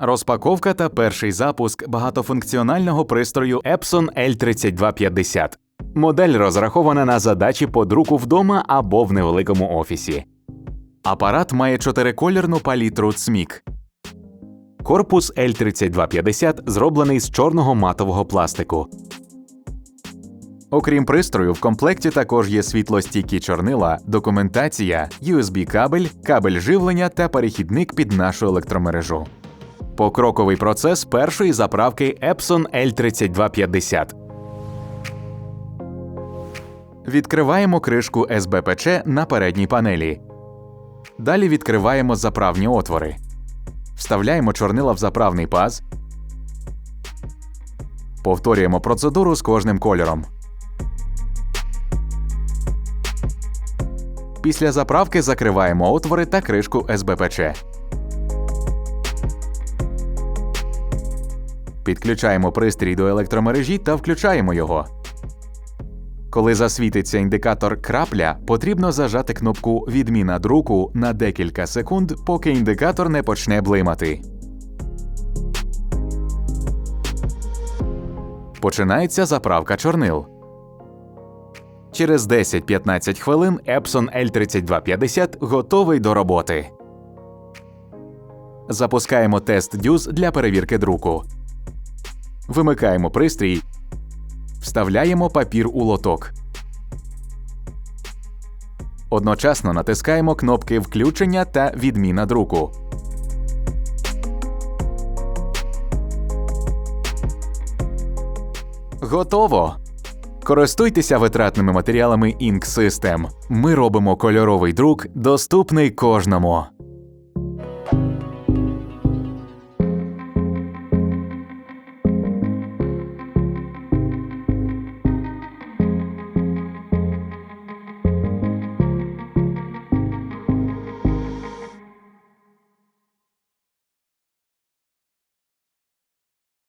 Розпаковка та перший запуск багатофункціонального пристрою Epson L3250. Модель розрахована на задачі по друку вдома або в невеликому офісі. Апарат має чотириколірну палітру CMYK. Корпус L3250 зроблений з чорного матового пластику. Окрім пристрою, в комплекті також є світлостійкі чорнила, документація, USB-кабель, кабель живлення та перехідник під нашу електромережу. Покроковий процес першої заправки Epson L3250. Відкриваємо кришку СБПЧ на передній панелі. Далі відкриваємо заправні отвори. Вставляємо чорнила в заправний паз. Повторюємо процедуру з кожним кольором. Після заправки закриваємо отвори та кришку СБПЧ. Підключаємо пристрій до електромережі та включаємо його. Коли засвітиться індикатор крапля, потрібно зажати кнопку Відміна друку на декілька секунд, поки індикатор не почне блимати. Починається заправка чорнил. Через 10-15 хвилин Epson L3250 готовий до роботи. Запускаємо тест дюз для перевірки друку. Вимикаємо пристрій. Вставляємо папір у лоток. Одночасно натискаємо кнопки включення та відміна друку. Готово! Користуйтеся витратними матеріалами Ink System. Ми робимо кольоровий друк доступний кожному.